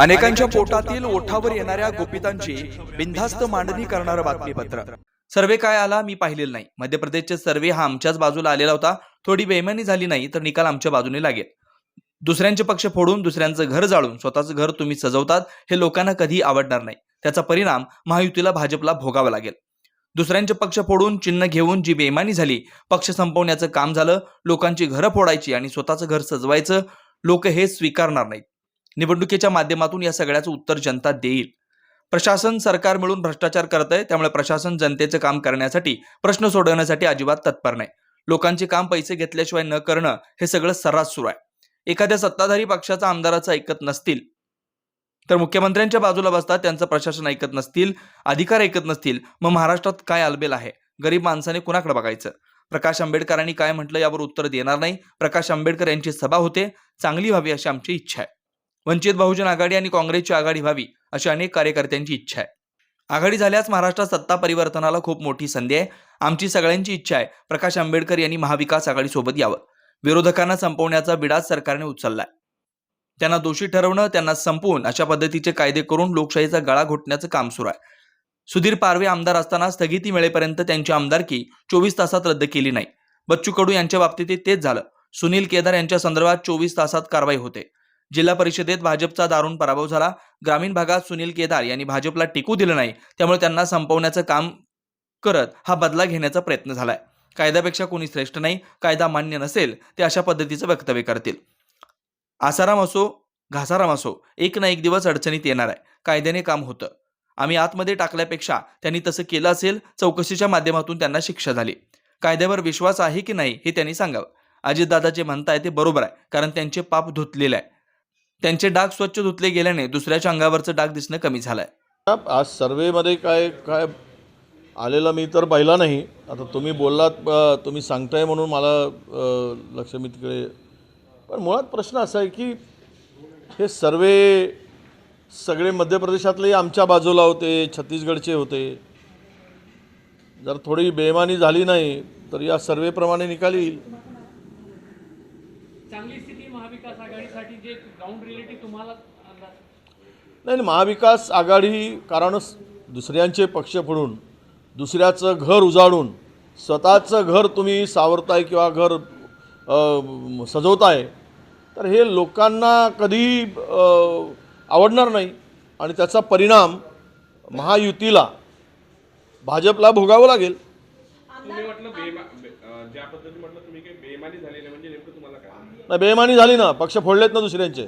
अनेकांच्या पोटातील ओठावर येणाऱ्या गोपितांची बिनधास्त मांडणी करणारं बातमीपत्र. सर्वे काय आला मी पाहिलेलं नाही. मध्य प्रदेशचे सर्वे हा आमच्याच बाजूला आलेला होता. थोडी बेमानी झाली नाही तर निकाल आमच्या बाजूने लागेल. दुसऱ्यांचे पक्ष फोडून दुसऱ्यांचं घर जाळून स्वतःचं घर तुम्ही सजवतात हे लोकांना कधी आवडणार नाही. त्याचा परिणाम महायुतीला भाजपला भोगावा लागेल. दुसऱ्यांचे पक्ष फोडून चिन्ह घेऊन जी बेमानी झाली पक्ष संपवण्याचं काम झालं लोकांची घरं फोडायची आणि स्वतःचं घर सजवायचं लोक हे स्वीकारणार नाहीत. निवडणुकीच्या माध्यमातून या सगळ्याचं उत्तर जनता देईल. प्रशासन सरकार मिळून भ्रष्टाचार करत आहे त्यामुळे प्रशासन जनतेचं काम करण्यासाठी प्रश्न सोडवण्यासाठी अजिबात तत्पर नाही. लोकांचे काम पैसे घेतल्याशिवाय न करणं हे सगळं सर्रास सुरू आहे. एखाद्या सत्ताधारी पक्षाचा आमदाराचं ऐकत नसतील तर मुख्यमंत्र्यांच्या बाजूला बसतात त्यांचं प्रशासन ऐकत नसतील अधिकार ऐकत नसतील मग महाराष्ट्रात काय आलबेल आहे? गरीब माणसाने कुणाकडे बघायचं? प्रकाश आंबेडकरांनी काय म्हटलं यावर उत्तर देणार नाही. प्रकाश आंबेडकर यांची सभा होते. चांगली व्हावी अशी आमची इच्छा आहे. वंचित बहुजन आघाडी आणि काँग्रेसची आघाडी व्हावी अशी अनेक कार्यकर्त्यांची इच्छा आहे. आघाडी झाल्यास महाराष्ट्रात सत्ता परिवर्तनाला खूप मोठी संधी आहे. आमची सगळ्यांची इच्छा आहे प्रकाश आंबेडकर यांनी महाविकास आघाडीसोबत यावं. विरोधकांना संपवण्याचा बिडाच सरकारने उचललाय. त्यांना दोषी ठरवणं त्यांना संपवून अशा पद्धतीचे कायदे करून लोकशाहीचा गळा घोटण्याचं काम सुरू आहे. सुधीर पारवे आमदार असताना स्थगिती मिळेपर्यंत त्यांची आमदारकी चोवीस तासात रद्द केली नाही. बच्चू कडू यांच्या बाबतीत तेच झालं. सुनील केदार यांच्या संदर्भात चोवीस तासात कारवाई होते. जिल्हा परिषदेत भाजपचा दारुण पराभव झाला. ग्रामीण भागात सुनील केदार यांनी भाजपला टिकू दिलं नाही. त्यामुळे त्यांना संपवण्याचं काम करत हा बदला घेण्याचा प्रयत्न झालाय. कायद्यापेक्षा कोणी श्रेष्ठ नाही कायदा मान्य नसेल ते अशा पद्धतीचं वक्तव्य करतील. आसाराम असो घासाराम असो एक ना एक दिवस अडचणीत येणार आहे. कायद्याने काम होतं. आम्ही आतमध्ये टाकल्यापेक्षा त्यांनी तसं केलं असेल चौकशीच्या माध्यमातून त्यांना शिक्षा झाली. कायद्यावर विश्वास आहे की नाही हे त्यांनी सांगावं. अजितदादा जे म्हणताय ते बरोबर आहे कारण त्यांचे पाप धुतलेले आहे. त्यांचे डाग स्वच्छ धुतले गेल्याने दुसऱ्याच्या अंगावरचं डाग दिसणं कमी झालंय. आज सर्वेमध्ये काय काय आलेलं मी तर पाहिला नाही. आता तुम्ही बोललात तुम्ही सांगताय म्हणून मला लक्ष मी तिकडे पण मुळात प्रश्न असा आहे की हे सर्वे सगळे मध्य प्रदेशातले आमच्या बाजूला होते छत्तीसगडचे होते. जर थोडी बेमानी झाली नाही तर या सर्वेप्रमाणे निकाल येईल. चांगली स्थिती महाविकास आघाडीसाठी जे ग्राउंड रिलेटिव्ह तुम्हाला नाही नाही, महाविकास आघाडी कारण दुसऱ्यांचे पक्ष फोडून दुसऱ्याचं घर उजाडून स्वतःचं घर तुम्ही सावरताय किंवा घर सजवताय तर हे लोकांना कधी आवडणार नाही. आणि त्याचा परिणाम महायुतीला भाजपला भोगावं लागेल. ज्या पद्धतीने म्हटलं नाही बेमानी झाली ना. पक्ष फोडलेत ना दुसऱ्यांचे.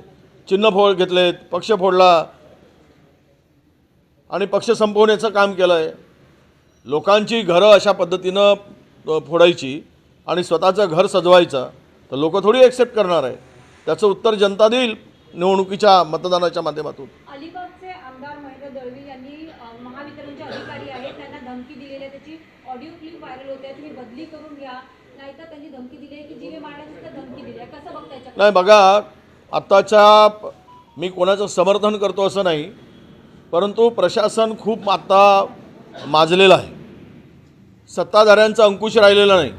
चिन्ह फोड घेतलेत पक्ष फोडला. आणि पक्ष संपवण्याचं काम केलं आहे लोकांची घरं अशा पद्धतीनं फोडायची आणि स्वतःचं घर सजवायचं तर लोक थोडी ॲक्सेप्ट करणार आहे. त्याचं उत्तर जनता देईल निवडणुकीच्या मतदानाच्या माध्यमातून. अलिबागचे आमदार महेंद्र दळवी यांनी अ, महावितरणचे अधिकारी आहेत. त्यांना धमकी दिलेली आहे. त्याची ऑडिओ क्लिप व्हायरल होते. आहे. तुम्ही बदली करून घ्या. नाहीतर त्यांनी धमकी दिली आहे की जीवे मारण्याची धमकी दिली आहे कसं बघता याच्याकडे नाही बघा आत्ताच्या मी कोणाचं समर्थन करतो असं नाही परंतु प्रशासन खूप आत्ता माजलेलं आहे. सत्ताधाऱ्यांचा अंकुश राहिलेला नाही.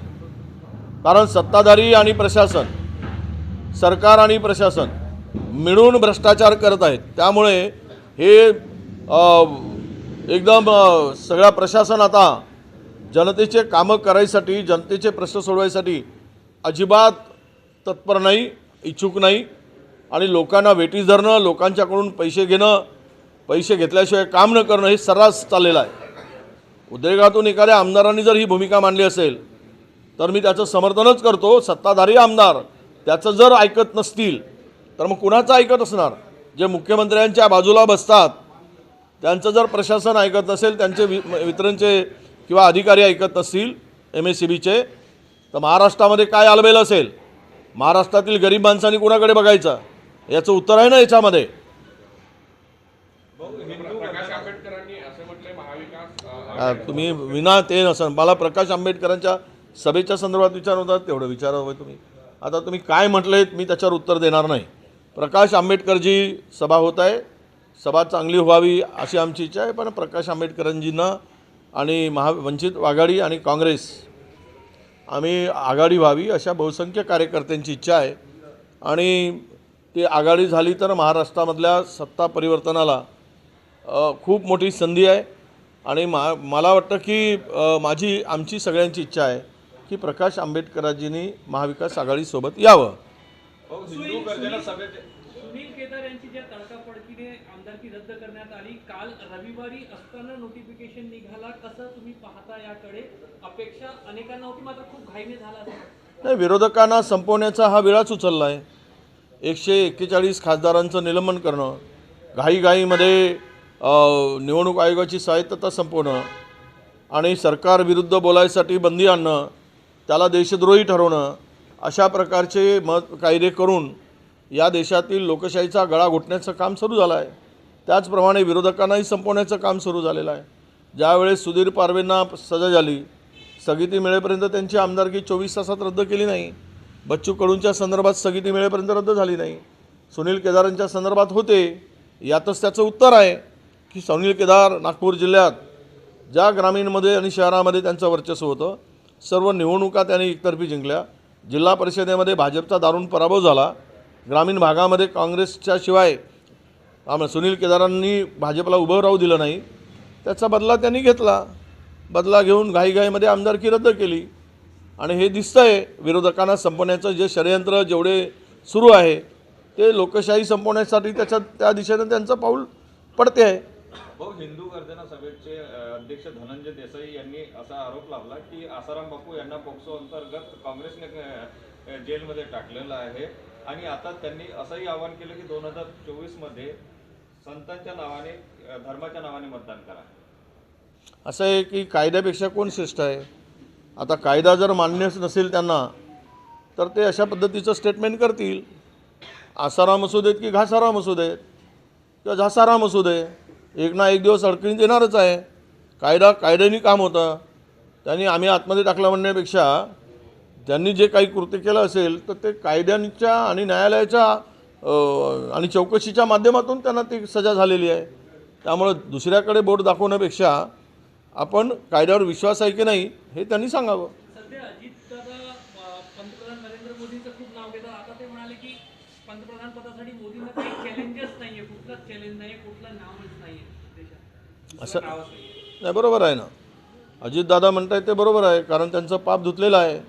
कारण सत्ताधारी आणि प्रशासन सरकार आणि प्रशासन मिळून भ्रष्टाचार करत आहेत. त्यामुळे हे एकदम सगळा प्रशासन आता जनतेचे कामं करायसाठी जनतेचे प्रश्न सोडवायसाठी अजिबात तत्पर नाही. इच्छुक नाही आणि लोकांना वेटीस धरणं लोकांच्याकडून पैसे घेणं पैसे घेतल्याशिवाय काम न करणं हे सर्रास चाललेलं आहे. उद्योगातून एखाद्या आमदारांनी जर ही भूमिका मांडली असेल तर मी त्याचं समर्थनच करतो. सत्ताधारी आमदार त्याचं जर ऐकत नसतील तर मग कुणाचं ऐकत असणार? जे मुख्यमंत्र्यांच्या बाजूला बसतात त्यांचं जर प्रशासन ऐकत नसेल त्यांचे वि वितरणचे किंवा अधिकारी ऐकत नसतील एम एस सी बीचे तर महाराष्ट्रामध्ये काय आलबेल असेल? महाराष्ट्रातील गरीब माणसांनी कुणाकडे बघायचं? याचं उत्तर आहे ना याच्यामध्ये. तुम्ही विना ते नसन. मला प्रकाश आंबेडकरांच्या सभेच्या संदर्भात विचार होतात तेवढं विचारा हवं तुम्ही. आता तुम्ही काय म्हटलेत मी त्याच्यावर उत्तर देणार नाही. प्रकाश आंबेडकरजी सभा होत आहे. सभा चांगली व्हावी अशी आमची इच्छा आहे पण प्रकाश आंबेडकरांजींना आणि महा वंचित आघाडी आणि काँग्रेस आम्ही आघाडी व्हावी अशा बहुसंख्य कार्यकर्त्यांची इच्छा आहे. आणि ती आघाडी झाली तर महाराष्ट्रामधल्या सत्ता परिवर्तनाला खूप मोठी संधी आहे. आणि मा मला वाटतं की माझी आमची सगळ्यांची इच्छा आहे की प्रकाश आंबेडकरांजींनी महाविकास आघाडीसोबत यावं. हिंदू ज्या तडकाफडकीने आमदारकी रद्द करण्यात आली काल रविवारी असताना नोटिफिकेशन निघाला. कसं तुम्ही पाहता याकडे? अपेक्षा अनेकांना होती मात्र खूप घाईने झाला नाही विरोधकांना संपवण्याचा हा वेळाच उचलला आहे एकशे एक्केचाळीस खासदारांचं निलंबन करणं घाईघाईमध्ये निवडणूक आयोगाची स्वायत्तता संपवणं आणि सरकारविरुद्ध बोलायसाठी बंदी आणणं त्याला देशद्रोही ठरवणं अशा प्रकारचे मत कायदे करून या देशातील लोकशाहीचा गळा घोटण्याचं काम सुरू झालं आहे. त्याचप्रमाणे विरोधकांनाही संपवण्याचं काम सुरू झालेलं आहे. ज्यावेळेस सुधीर पारवेंना सजा झाली स्थगिती मिळेपर्यंत त्यांची आमदारकी चोवीस तासात रद्द केली नाही. बच्चू कडूंच्या संदर्भात स्थगिती मिळेपर्यंत रद्द झाली नाही. सुनील केदारांच्या संदर्भात होते यातच त्याचं उत्तर आहे की सुनील केदार नागपूर जिल्ह्यात ज्या ग्रामीणमध्ये आणि शहरामध्ये त्यांचं वर्चस्व होतं सर्व निवडणुका त्यांनी एकतर्फी जिंकल्या. जिल्हा परिषदेमध्ये भाजपचा दारुण पराभव झाला. ग्रामीण भागामध्ये काँग्रेसच्या शिवाय सुनील केदारांनी भाजपला उभं राहू दिलं नाही. त्याचा बदला त्यांनी घेतला. बदला घेऊन घाईघाईमध्ये आमदारकी रद्द केली. आणि हे दिसतं आहे विरोधकांना संपवण्याचं जे षडयंत्र जेवढे सुरू आहे ते लोकशाही संपवण्यासाठी त्याच्या त्या दिशेनं त्यांचं पाऊल पडते. आहे हिंदू गर्जना सभेचे अध्यक्ष धनंजय देसाई यांनी असा आरोप लावला की आसाराम बापू यांना पोक्सो अंतर्गत काँग्रेसने जेलमध्ये टाकलेलं आहे. आणि आता त्यांनी असंही आवाहन केलं की दोन हजार चोवीसमध्ये संतांच्या नावाने धर्माच्या नावाने मतदान करा. असं आहे की कायद्यापेक्षा कोण श्रेष्ठ आहे? आता कायदा जर मान्यच नसेल त्यांना तर ते अशा पद्धतीचं स्टेटमेंट करतील. आसाराम असू देत की घासाराम असू देत किंवा झासाराम असू दे एक ना एक दिवस अडकणीत येणारच आहे. कायदा कायद्याने काम होतं. त्यांनी आम्ही आतमध्ये टाकलं म्हणण्यापेक्षा त्यांनी जे काही कृत्य केलं असेल तर ते कायद्यांच्या आणि न्यायालयाच्या आणि चौकशीच्या माध्यमातून त्यांना ती सजा झालेली आहे. त्यामुळं दुसऱ्याकडे बोट दाखवण्यापेक्षा आपण कायद्यावर विश्वास आहे की नाही हे त्यांनी सांगावं. असं नाही बरोबर आहे ना. अजितदादा म्हणतायत ते बरोबर आहे कारण त्यांचं पाप धुतलेलं आहे.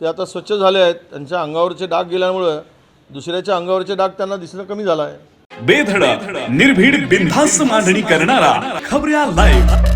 ते आता स्वच्छ झाले आहेत. त्यांच्या अंगावरचे डाग गेल्यामुळं दुसऱ्याच्या अंगावरचे डाग त्यांना दिसणं कमी झालं आहे बेधडक निर्भीड बिनधास्त मांडणी करणारा खबऱ्या लाईव्ह